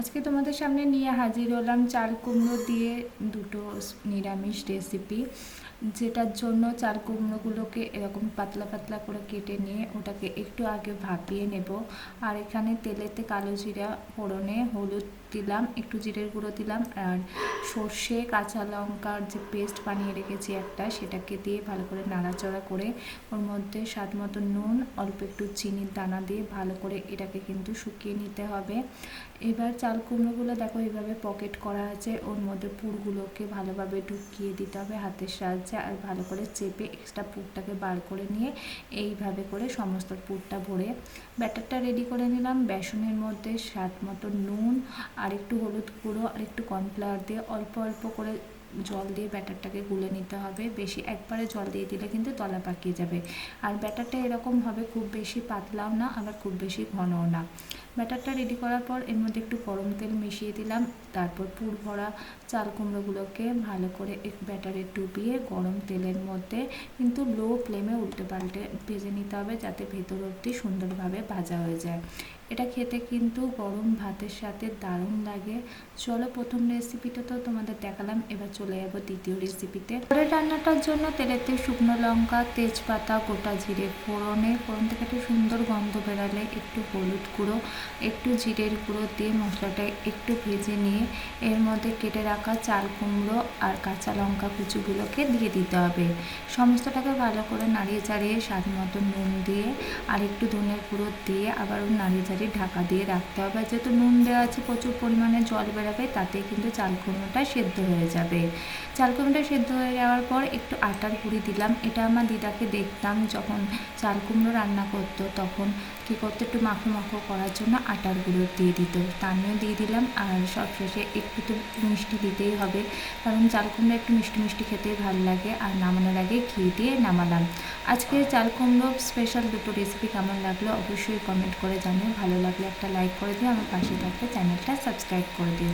আজকে তোমাদের সামনে নিয়ে হাজির হলাম চাল কুমড়ো দিয়ে দুটো নিরামিষ রেসিপি যেটার জন্য চাল কুমড়োগুলোকে এরকম পাতলা পাতলা করে কেটে নিয়ে ওটাকে একটু আগে ভাপিয়ে নেব। আর এখানে তেলেতে কালো জিরা ফোড়নে হলুদ দিলাম, একটু জিরের গুঁড়ো দিলাম, আর সর্ষে, কাঁচা লঙ্কার যে পেস্ট বানিয়ে রেখেছি একটা, সেটাকে দিয়ে ভালো করে নাড়াচাড়া করে ওর মধ্যে স্বাদ মতো নুন, অল্প একটু চিনির দানা দিয়ে ভালো করে এটাকে কিন্তু শুকিয়ে নিতে হবে। এবার চাল কুমড়োগুলো দেখো এইভাবে পকেট করা আছে। ওর মধ্যে পুরগুলোকে ভালোভাবে ঢুকিয়ে দিতে হবে হাতের সাহায্যে আর ভালো করে চেপে এক্সট্রা পুরটাকে বার করে নিয়ে এইভাবে করে সমস্ত পুরটা ভরে ব্যাটারটা রেডি করে নিলাম। বেসনের মধ্যে স্বাদ মতো নুন আর একটু হলুদ গুঁড়ো আর একটু কর্নফ্লাওয়ার দিয়ে অল্প অল্প করে জল দিয়ে ব্যাটারটাকে গুলে নিতে হবে। বেশি একবারে জল দিয়ে দিলে কিন্তু তলা পাকিয়ে যাবে। আর ব্যাটারটা এরকম হবে, খুব বেশি পাতলাও না, আবার খুব বেশি ঘনও না। ব্যাটারটা রেডি করার পর এর মধ্যে একটু গরম তেল মিশিয়ে দিলাম। তারপর পুর ভরা চাল কুমড়োগুলোকে ভালো করে এক ব্যাটারে ডুবিয়ে গরম তেলের মধ্যে কিন্তু লো ফ্লেমে উল্টে পাল্টে ভেজে নিতে হবে, যাতে ভেতর অবধি সুন্দরভাবে ভাজা হয়ে যায়। এটা খেতে কিন্তু গরম ভাতের সাথে দারুণ লাগে। চলো প্রথম রেসিপিটা তো তোমাদের দেখালাম, এবার চলে যাব দ্বিতীয় রেসিপিতে পরের রান্নাটার জন্য তেলেতে শুকনো লঙ্কা, তেজপাতা, গোটা জিরে ফোড়নে। ফোড়ন থেকে একটু সুন্দর গন্ধ বেরালে একটু হলুদ গুঁড়ো, একটু জিরের গুঁড়ো দিয়ে মশলাটা একটু ভেজে নিয়ে এর মধ্যে কেটে রাখা চাল কুমড়ো আর কাঁচা লঙ্কা কুচুগুলোকে দিয়ে দিতে হবে। সমস্তটাকে ভালো করে নাড়িয়ে চাড়িয়ে স্বাদ মতো নুন দিয়ে আর একটু ধনের গুঁড়ো দিয়ে আবারও নাড়িয়ে চাড়িয়ে ঢাকা দিয়ে রাখতে হবে। যেহেতু নুন দেওয়া আছে, প্রচুর পরিমাণে জল বেরোবে তাতে কিন্তু চাল কুমড়োটা সেদ্ধ হয়ে যাবে। চাল কুমড়োটা সেদ্ধ হয়ে যাওয়ার পর একটু আটার গুঁড়ি দিলাম। এটা আমার দিদাকে দেখতাম যখন চাল কুমড়ো রান্না করতো, তখন কী করতো, একটু মাখো মাখো করার জন্য আটার গুঁড়ো দিয়ে দিত। তা আমিও দিয়ে দিলাম আর সবশেষে একটু তো মিষ্টি দিতেই হবে, কারণ চাল কুমড়ো একটু মিষ্টি মিষ্টি খেতে ভালো লাগে আর নামানোর আগে ঘি দিয়ে নামালাম। আজকে চাল কুমড়ো স্পেশাল দুটো রেসিপি কেমন লাগল অবশ্যই কমেন্ট করে জানিও। ভালো লাগলে একটা লাইক করে দিও আমার পাশে থাকতে চ্যানেলটা সাবস্ক্রাইব করে দিও।